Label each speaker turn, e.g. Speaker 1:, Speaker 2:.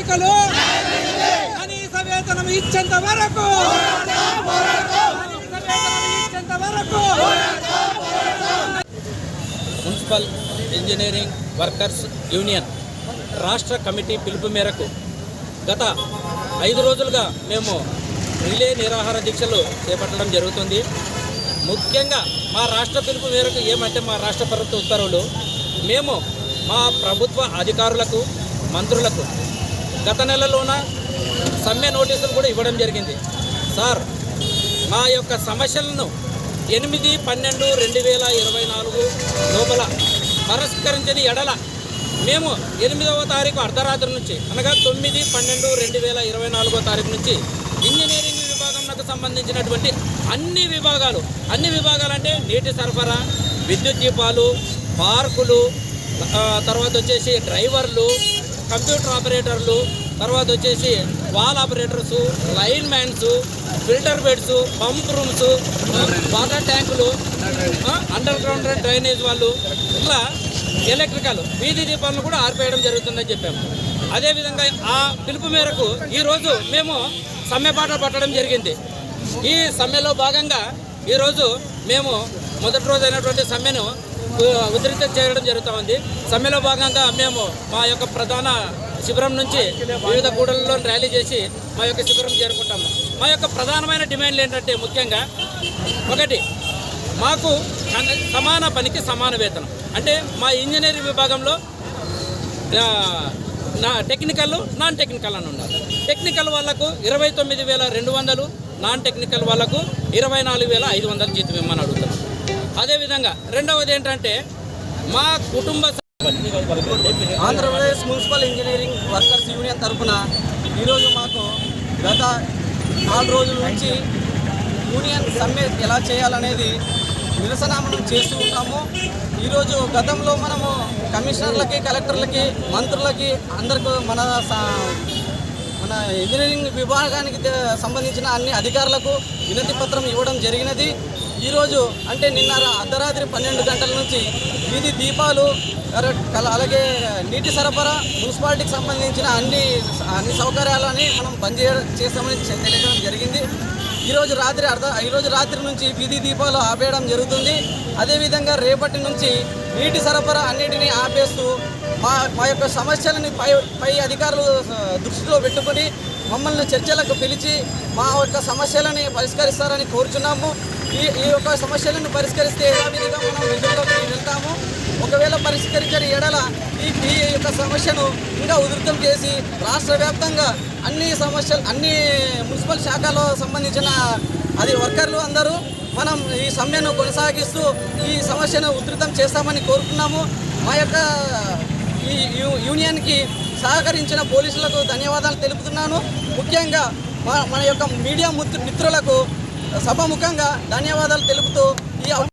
Speaker 1: కార్మికులు కనీస వేతనం ఇచ్చేంత వరకు. కనీస వేతనం ఇచ్చేంత వరకు.
Speaker 2: మున్సిపల్ ఇంజనీరింగ్ వర్కర్స్ యూనియన్ రాష్ట్ర కమిటీ పిలుపు మేరకు గత ఐదు రోజులుగా మేము రిలే నిరాహార దీక్షలు చేపట్టడం జరుగుతుంది. ముఖ్యంగా మా రాష్ట్ర పిలుపు మేరకు ఏమంటే మా రాష్ట్ర ప్రభుత్వ ఉత్తర్వులు మేము మా ప్రభుత్వ అధికారులకు మంత్రులకు గత నెలలోన సమ్మె నోటీసులు కూడా ఇవ్వడం జరిగింది. సార్ మా యొక్క సమస్యలను ఎనిమిది పన్నెండు రెండు వేల ఇరవై నాలుగు లోపల పరిష్కరించని ఎడల మేము ఎనిమిదవ తారీఖు అర్ధరాత్రి నుంచి అనగా తొమ్మిది పన్నెండు రెండు వేల ఇరవై నాలుగో తారీఖు నుంచి ఇంజనీరింగ్ విభాగంకు సంబంధించినటువంటి అన్ని విభాగాలు అన్ని విభాగాలు అంటే నీటి సరఫరా విద్యుత్ దీపాలు పార్కులు తర్వాత వచ్చేసి డ్రైవర్లు కంప్యూటర్ ఆపరేటర్లు తర్వాత వచ్చేసి valve operators line mans filter beds pump rooms water ట్యాంకులు అండర్ గ్రౌండ్ డ్రైనేజ్ వాళ్ళు ఇట్లా ఎలక్ట్రికల్ వీధి దీపాలను కూడా ఆర్పేయడం జరుగుతుందని చెప్పాము అదేవిధంగా ఆ పిలుపు మేరకు ఈరోజు మేము సమ్మె పాటలు పట్టడం జరిగింది. ఈ సమ్మెలో భాగంగా ఈరోజు మేము మొదటి రోజు అయినటువంటి సమ్మెను ఉధృతం చేయడం జరుగుతూ ఉంది సమ్మెలో భాగంగా మేము మా యొక్క ప్రధాన శిబిరం నుంచి వివిధ గూడలలో ర్యాలీ చేసి మా యొక్క శిబిరం చేరుకుంటాము. మా యొక్క ప్రధానమైన డిమాండ్లు ఏంటంటే ముఖ్యంగా ఒకటి మాకు సమాన పనికి సమాన వేతనం. అంటే మా ఇంజనీరింగ్ విభాగంలో నా టెక్నికల్ నాన్ టెక్నికల్ అని ఉన్నారు టెక్నికల్ వాళ్ళకు ఇరవై తొమ్మిది వేల రెండు వందలు నాన్ టెక్నికల్ వాళ్ళకు ఇరవై నాలుగు వేల ఐదు వందలు జీతం ఇమ్మని అడుగుతారు అదేవిధంగా రెండవది ఏంటంటే మా కుటుంబ
Speaker 3: Andhra Pradesh municipal engineering workers union తరఫున ఈరోజు మాకు గత నాలుగు రోజుల నుంచి యూనియన్ సమ్మె ఎలా చేయాలనేది నిరసన మనం చేస్తూ ఉంటాము. ఈరోజు గతంలో మనము కమిషనర్లకి కలెక్టర్లకి మంత్రులకి అందరికీ మన మన ఇంజనీరింగ్ విభాగానికి సంబంధించిన అన్ని అధికారులకు వినతి పత్రం ఇవ్వడం జరిగినది. ఈరోజు అంటే నిన్న అర్ధరాత్రి పన్నెండు గంటల నుంచి వీధి దీపాలు కల- అలాగే నీటి సరఫరా మున్సిపాలిటీకి సంబంధించిన అన్ని అన్ని సౌకర్యాలని మనం బంద్ చేస్తామని తెలియడం జరిగింది. ఈరోజు రాత్రి అర్ధ ఈరోజు రాత్రి నుంచి వీధి దీపాలు ఆపేయడం జరుగుతుంది. అదేవిధంగా రేపటి నుంచి నీటి సరఫరా అన్నిటినీ ఆపేస్తూ మా మా యొక్క సమస్యలని పై పై అధికారులు దృష్టిలో పెట్టుకొని మమ్మల్ని చర్చలకు పిలిచి మా యొక్క సమస్యలని పరిష్కరిస్తారని కోరుచున్నాము. ఈ ఈ యొక్క సమస్యలను పరిష్కరిస్తే యథావిధిగా మనం విధుల్లోకి వెళ్తాము. ఒకవేళ పరిష్కరించని ఎడల ఈ ఈ యొక్క సమస్యను ఇంకా ఉధృతం చేసి రాష్ట్ర వ్యాప్తంగా అన్ని సమస్యలు అన్ని మున్సిపల్ శాఖలో సంబంధించిన అది వర్కర్లు అందరూ మనం ఈ సమ్మెను కొనసాగిస్తూ ఈ సమస్యను ఉధృతం చేస్తామని కోరుకున్నాము. మా యొక్క ఈ యూ- యూనియన్కి సహకరించిన పోలీసులకు ధన్యవాదాలు తెలుపుతున్నాను. ముఖ్యంగా మన యొక్క మీడియా మిత్రులకు సభాముఖంగా ధన్యవాదాలు తెలుపుతూ ఈ